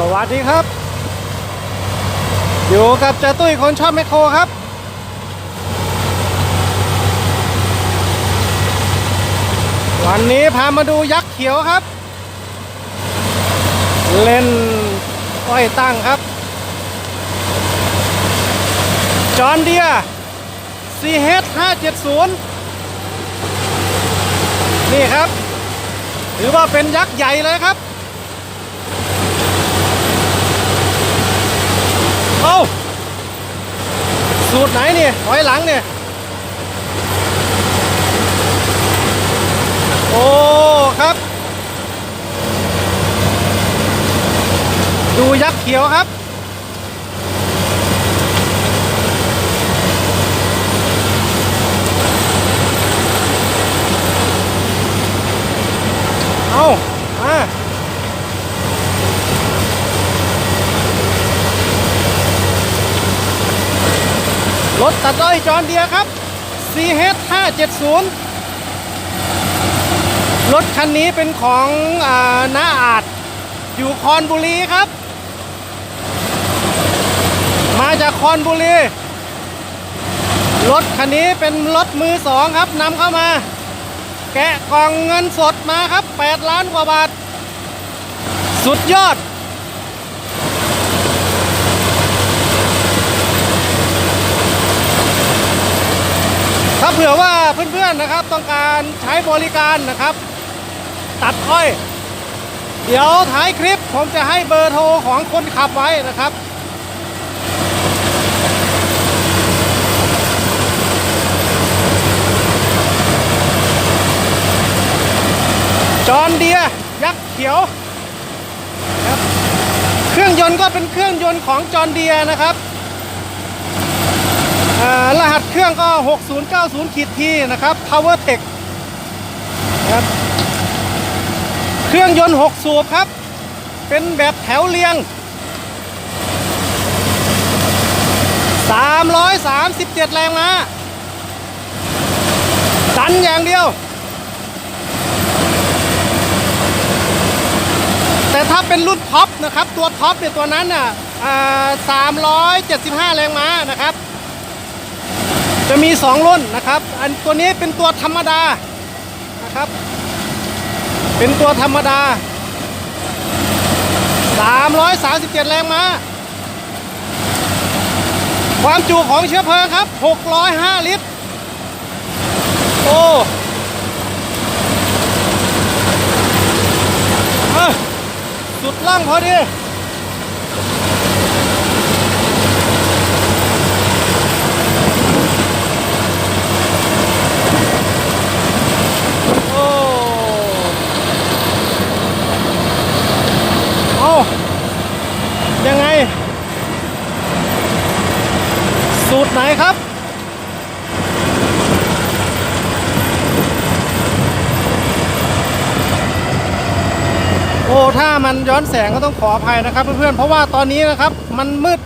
สวัสดีครับ อยู่กับเจาตุ้ยคนชอบแมคโครครับ วันนี้พามาดูยักษ์เขียวครับ เล่นอ้อยตั้งครับ จอห์นเดีย CH 570 นี่ครับ ถือว่าเป็นยักษ์ใหญ่เลยครับ เอาสูตรไหนเนี่ยถอยหลังเนี่ย โอ้ ครับ ดูยักษ์เขียวครับ เอามา รถตัดอ้อยจอห์นเดียครับ CH 570 รถคันนี้เป็นของอาน้าอาจ อยู่คอนบุรีครับ มาจากคอนบุรี รถคันนี้เป็นรถมือสองครับนำเข้ามา แกะกล่องเงินสดมาครับ 8 ล้านกว่าบาท สุดยอด ถ้าเผื่อว่าเพื่อนๆนะครับ ต้องการใช้บริการนะครับ ตัดอ้อย เดี๋ยวท้ายคลิปผมจะให้เบอร์โทรของคนขับไว้นะครับจอห์นเดียยักษ์เขียวครับเครื่องยนต์ก็เป็นเครื่องยนต์ของจอห์นเดียนะครับ อ่ารหัสเครื่องก็ 6090ขีดทีนะครับ Power Tech นะครับเครื่องยนต์ 6 สูบครับ เป็นแบบแถวเรียง 337 แรงม้าดันอย่างเดียว แต่ถ้าเป็นรุ่นท็อปนะครับ ตัวท็อปเนี่ยตัวนั้นน่ะอ่า375 แรงม้านะครับ จะมี 2 รุ่นนะครับ อันตัวนี้เป็นตัวธรรมดานะครับ เป็นตัวธรรมดา 337 แรงม้า ความจุของเชื้อเพลิงครับ 605 ลิตร โอ้สุดล่างพอดี โอ้เอา ยังไง สูตรไหนครับ โอ้ถ้ามันย้อนแสงก็ต้องขออภัยนะครับ เพื่อนๆเพราะว่าตอนนี้นะครับ มันมืด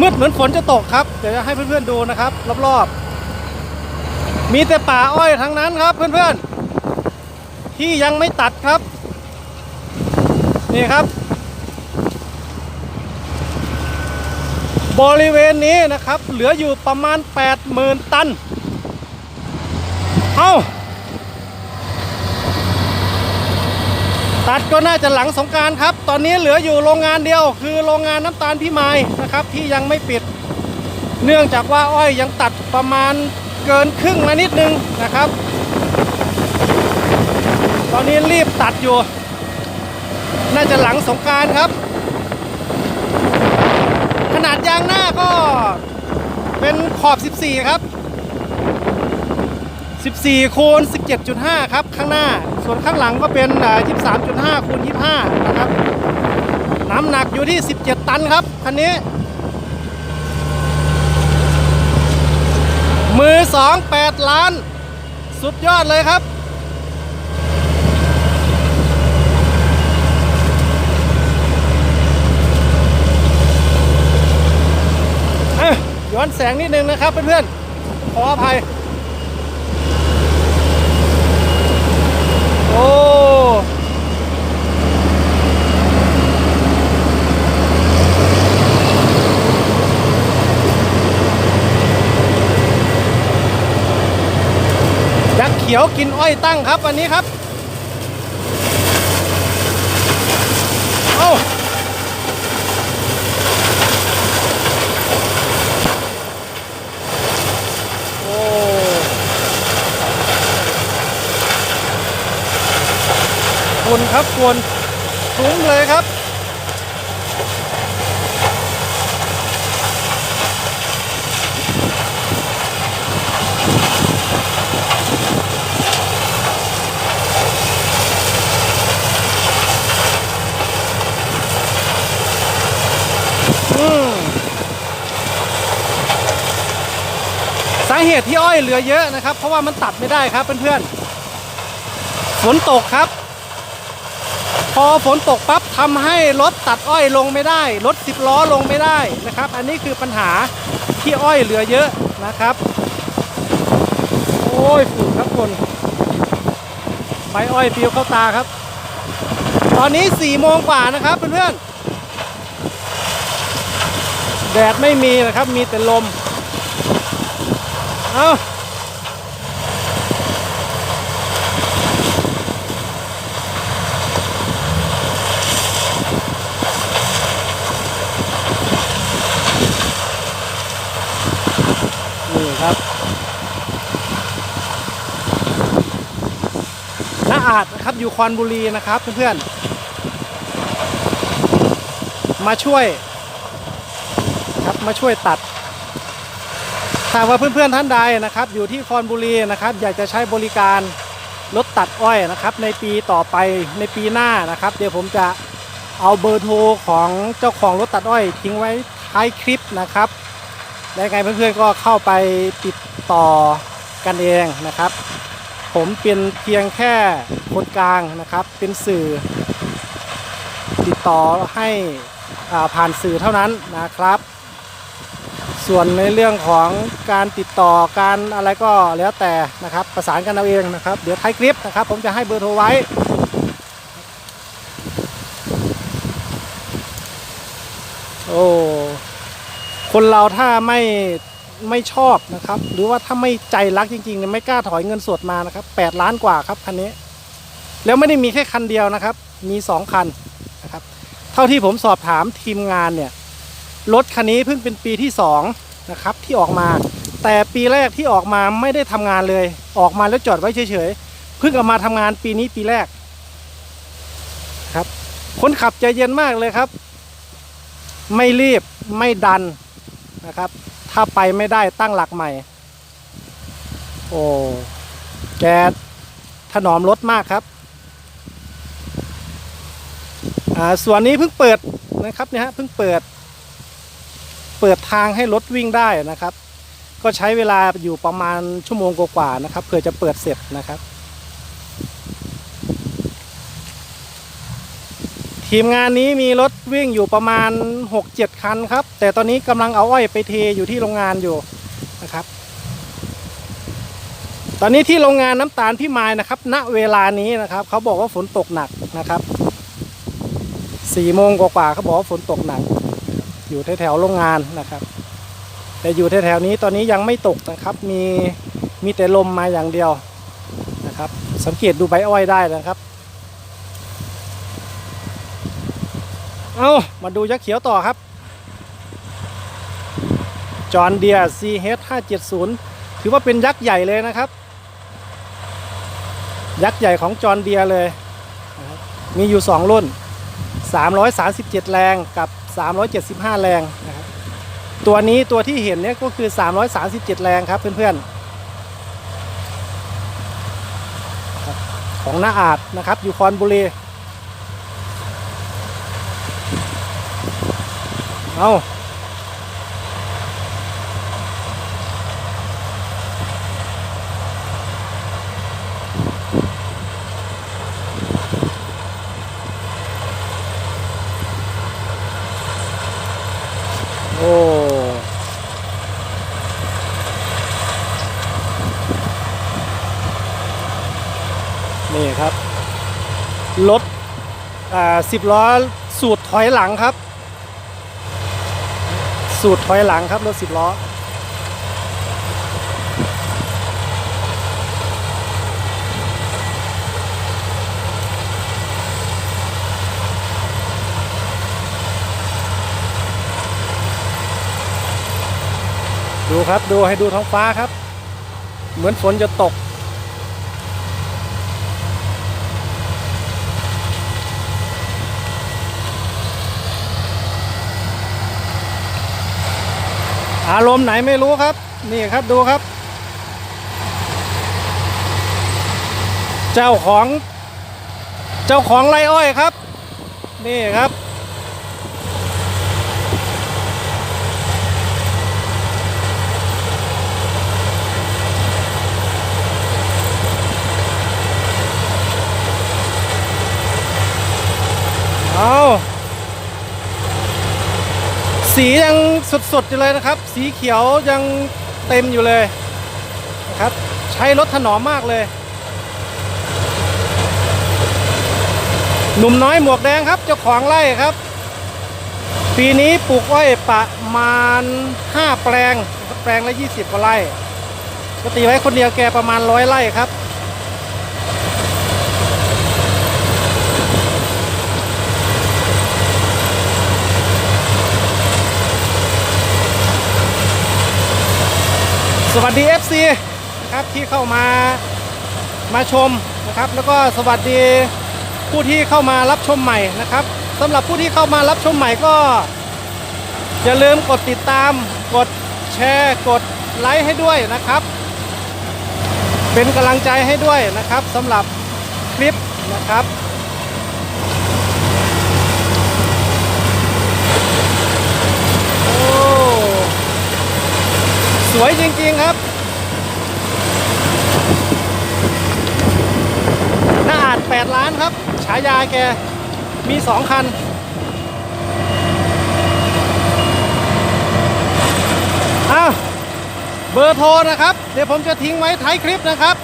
มืดเหมือนฝนจะตกครับ เดี๋ยวจะให้เพื่อนๆดูนะครับ รอบๆ มีแต่ป่าอ้อยทั้งนั้นครับ เพื่อนๆ ที่ยังไม่ตัดครับ นี่ครับ บริเวณนี้นะครับ เหลืออยู่ประมาณ 80,000 ตัน เอาตัดก็น่าจะหลังสงการครับ ตอนนี้เหลืออยู่โรงงานเดียว คือโรงงานน้ำตาลพี่ไม้นะครับ ที่ยังไม่ปิด เนื่องจากว่าอ้อยยังตัดประมาณเกินครึ่งมานิดนึงนะครับ ตอนนี้รีบตัดอยู่ น่าจะหลังสงการครับ นาดยางหน้าก็เป็นขอบ 14 ครับ 14 คูณ 17.5 ครับ ข้างหน้า ส่วนข้างหลังก็เป็น 23.5 คูณ 25 นะครับ น้ำหนักอยู่ที่ 17 ตันครับ คันนี้ มือ 2 8 ล้าน สุดยอดเลยครับ ย้อนแสงนิดนึงนะครับเพื่อนๆขออภัย โอ้ยักษ์เขียวกินอ้อยตั้งครับวันนี้ครับ ฝุ่นครับฝุ่นถุงเลยครับอืมสาเหตุที่อ้อยเหลือเยอะนะครับ เพราะว่ามันตัดไม่ได้ครับเพื่อนๆฝนตกครับ พอฝนตกปั๊บทำให้รถตัดอ้อยลงไม่ได้ รถสิบล้อลงไม่ได้นะครับ อันนี้คือปัญหาที่อ้อยเหลือเยอะนะครับ โอ้ยฝุ่นครับคนใบอ้อยปิวเข้าตาครับ ตอนนี้4โมงกว่านะครับเพื่อนๆแดดไม่มีนะครับมีแต่ลม เอานี่ ครับน้าอาจนะครับอยู่คอนบุรีนะครับเพื่อนๆ มาช่วยครับมาช่วยตัดถ้าว่าเพื่อนๆท่านใดนะครับ อยู่ที่คอนบุรีนะครับ อยากจะใช้บริการรถตัดอ้อยนะครับ ในปีต่อไปในปีหน้านะครับ เดี๋ยวผมจะเอาเบอร์โทรของเจ้าของรถตัดอ้อยทิ้งไว้ท้ายคลิปนะครับ และไงเพื่อนๆก็เข้าไปติดต่อกันเองนะครับ ผมเป็นเพียงแค่คนกลางนะครับ เป็นสื่อ ติดต่อให้อ่าผ่านสื่อเท่านั้นนะครับ ส่วนในเรื่องของการติดต่อการอะไรก็แล้วแต่นะครับประสานกันเอาเองนะครับ เดี๋ยวท้ายคลิปนะครับ ผมจะให้เบอร์โทรไว้โอ้ คนเราถ้าไม่ไม่ชอบนะครับ หรือว่าถ้าไม่ใจรักจริงๆเนี่ยไม่กล้าถอยเงินสดมานะครับ8ล้านกว่าครับคันนี้ แล้วไม่ได้มีแค่คันเดียวนะครับ มีสองคันนะครับ เท่าที่ผมสอบถามทีมงานเนี่ยรถคันนี้เพิ่งเป็นปีที่2นะครับที่ออกมา แต่ปีแรกที่ออกมาไม่ได้ทำงานเลย ออกมาแล้วจอดไว้เฉยๆเพิ่งเอามาทำงานปีนี้ปีแรกครับคนขับใจเย็นมากเลยครับ ไม่รีบไม่ดัน นะครับ ถ้าไปไม่ได้ตั้งหลักใหม่ โอ้ แกถนอมรถมากครับ อ่าส่วนนี้เพิ่งเปิดนะครับเนี่ยฮะเพิ่งเปิด เปิดทางให้รถวิ่งได้นะครับ ก็ใช้เวลาอยู่ประมาณชั่วโมงกว่าๆนะครับเพื่อจะเปิดเสร็จนะครับ ทีมงานนี้มีรถวิ่งอยู่ประมาณ 6-7 คันครับ แต่ตอนนี้กำลังเอาอ้อยไปเทอยู่ที่โรงงานอยู่นะครับ ตอนนี้ที่โรงงานน้ำตาลพี่มายนะครับ ณเวลานี้นะครับ เขาบอกว่าฝนตกหนักนะครับสี่โมงกว่าๆเขาบอกว่าฝนตกหนัก อยู่แถวๆโรงงานนะครับ แต่อยู่แถวๆนี้ตอนนี้ยังไม่ตกนะครับ มีมีแต่ลมมาอย่างเดียวนะครับ สังเกตดูใบอ้อยได้นะครับ เอามาดูยักษ์เขียวต่อครับ จอห์นเดีย CH 570ถือว่าเป็นยักษ์ใหญ่เลยนะครับ ยักษ์ใหญ่ของจอห์นเดียเลย มีอยู่2รุ่น337แรงกับ375แรงนะครับตัวนี้ตัวที่เห็นเนี่ยก็คือ 337 แรงครับเพื่อนๆ ของน้าอาจนะครับ อยู่คอนบุรี เอาโอ้นี่ครับ รถอ่าสิบล้อสูตรถอยหลังครับ สูตรถอยหลังครับ รถสิบล้อ ดูครับดูให้ดูท้องฟ้าครับ เหมือนฝนจะตก อารมณ์ไหนไม่รู้ครับ นี่ครับดูครับ เจ้าของ เจ้าของไรอ้อยครับ นี่ครับ เอา สียังสดๆอยู่เลยนะครับ สีเขียวยังเต็มอยู่เลยนะครับ ใช้รถถนอมมากเลย หนุ่มน้อยหมวกแดงครับ เจ้าของไร่ครับ ปีนี้ปลูกอ้อยประมาณ 5 แปลง แปลงละ 20กว่าไร่ก็ตีไว้คนเดียวแกประมาณร้อยไร่ครับ สวัสดี FC นะครับที่เข้ามามาชมนะครับ แล้วก็สวัสดีผู้ที่เข้ามารับชมใหม่นะครับสำหรับผู้ที่เข้ามารับชมใหม่ก็ อย่าลืมกดติดตาม กดแชร์กดไลค์ให้ด้วยนะครับ เป็นกำลังใจให้ด้วยนะครับสำหรับคลิปนะครับ สวยจริงๆครับ หน้าอาจ8ล้านครับ ฉายาแก มี 2 คัน อ้าว เบอร์โทรนะครับ เดี๋ยวผมจะทิ้งไว้ท้ายคลิปนะครับ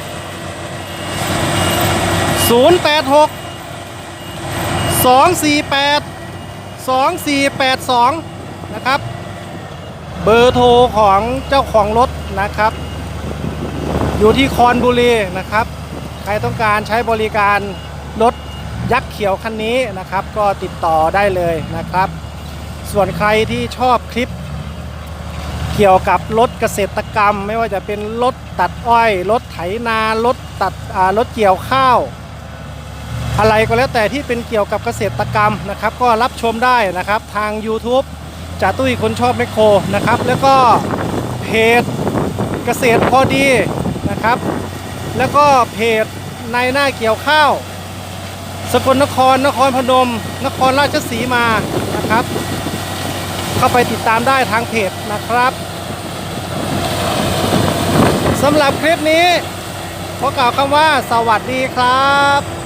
086 248 2482 นะครับ เบอร์โทรของเจ้าของรถนะครับ อยู่ที่คอนบุรีนะครับ ใครต้องการใช้บริการรถยักษ์เขียวคันนี้นะครับ ก็ติดต่อได้เลยนะครับ ส่วนใครที่ชอบคลิป เกี่ยวกับรถเกษตรกรรม ไม่ว่าจะเป็นรถตัดอ้อยรถไถนารถตัดรถเกี่ยวข้าวอะไรก็แล้วแต่ที่เป็นเกี่ยวกับเกษตรกรรมนะครับ ก็รับชมได้นะครับทาง YouTube จ่าตุ้ยคนชอบแมคโครนะครับ แล้วก็เพจเกษตรพอดีนะครับ แล้วก็เพจในหน้าเกี่ยวข้าว สกลนครนครพนม นครราชสีมานะครับ เข้าไปติดตามได้ทางเพจนะครับสำหรับคลิปนี้ขอกล่าวคำว่าสวัสดีครับ